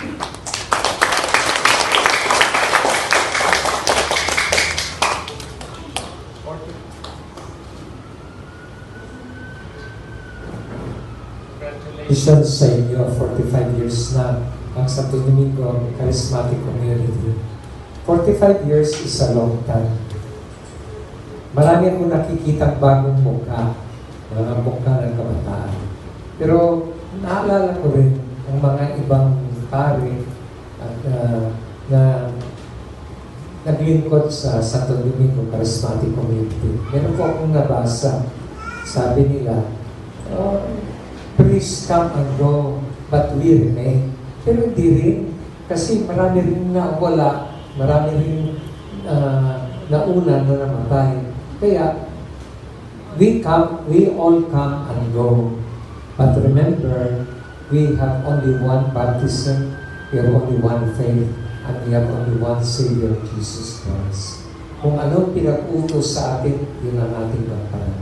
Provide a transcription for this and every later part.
Mission sa inyo, 45 years na ang Santo Domingo Charismatic Community. 45 years is a long time. Marami akong nakikita bagong mukha, mga mukha ng kabataan. Pero naalala ko rin ang mga ibang pare at ah, na naglingkod sa Santo Domingo Charismatic Community. Meron po akong nabasa. Sabi nila, oh, please come and go, but we remain. Pero hindi rin, kasi marami rin na wala, marami rin uh, nauna na namatay. Kaya, we come, we all come and go. But remember, we have only one baptism, we have only one faith, and we have only one Savior, Jesus Christ. Kung anong pinag-utos sa atin, yun ang ating gampanan.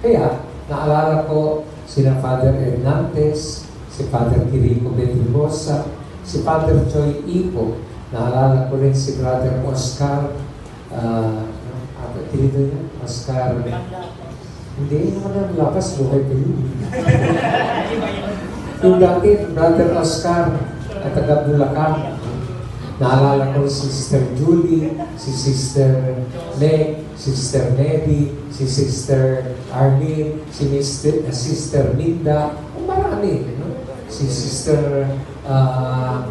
Kaya, naalala ko sina Father Hernandez, si Father Quirico Bendigosa, si Father Joy Ipo, naalala ko rin si Brother Oscar, uh, ano apelido niya? Oscar, hindi naman ang lakas, buhay ko yun. Dati, Brother Oscar, at taga Bulacan, Naalala ko si Sister Julie, si Sister Meg, Sister Neby, si Sister Arlene, si Mr. uh, Sister Linda, oh, marami. No? Si Sister uh,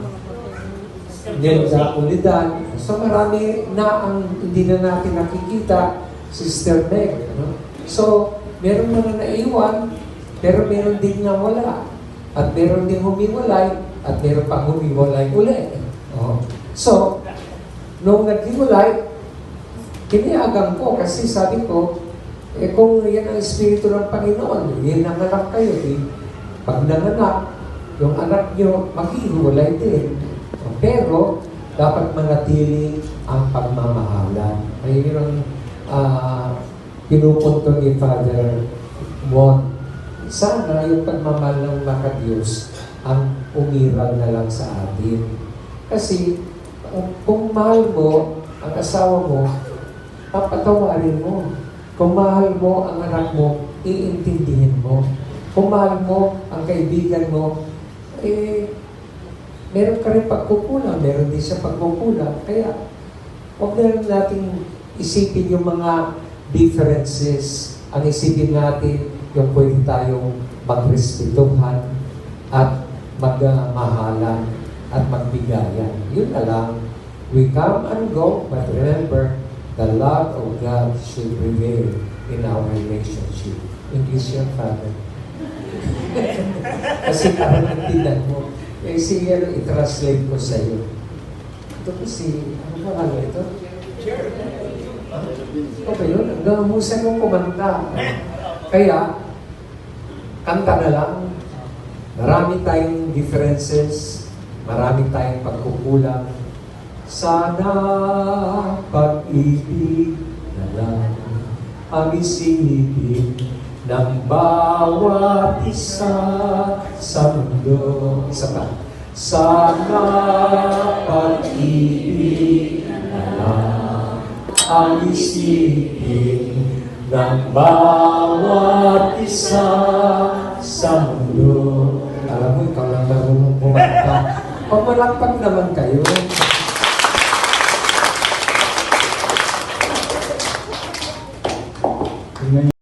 Nelda Ulidan. So marami na ang hindi na natin nakikita, Sister Meg. No? So, meron na naiwan, pero meron din nga wala. At meron din humiwalay, at meron pang humiwalay ulit. Oh. So, nung naghiwalay, kiniagang ko kasi sabi ko, eh kung yan ang Espiritu ng Panginoon, yan ang anak kayo, eh, pag nanganak, yung anak nyo maghihiwalay din. Pero, dapat manatili ang pagmamahalan. Ayun yung uh, pinupunto ni Father Mon. Sana yung pagmamahal ng mga Diyos ang umiral na lang sa atin. Kasi kung- mahal mo ang asawa mo, papatawarin mo. Kung mahal mo ang anak mo, iintindihin mo. Kung mahal mo ang kaibigan mo, eh, meron ka rin pagkukulang, meron din siya pagkukulang. Kaya, huwag na lang natin isipin yung mga differences. Ang isipin natin yung pwede tayong magrespetuhan at magmahalan at magbigayan. Yun na lang. We come and go, but remember, the love of God should prevail in our relationship. English yan, Father. Kasi parang nagtinan mo. Eh, sige, ano, i-translate ko sa iyo. Ito po si, ano ba nga ito? Okay yun, hanggang musa mong kumanta. Kaya, kanta na lang. Marami tayong differences, marami tayong pagkukulang. Sana pag-ibig na lang ang isipin ng bawat isa sa mundo. Isa pa. Sana pag-ibig na lang ang isipin ng bawat isa sa mundo. Alam mo, ikaw lang marunong kumanta. Pamalakpak naman kayo.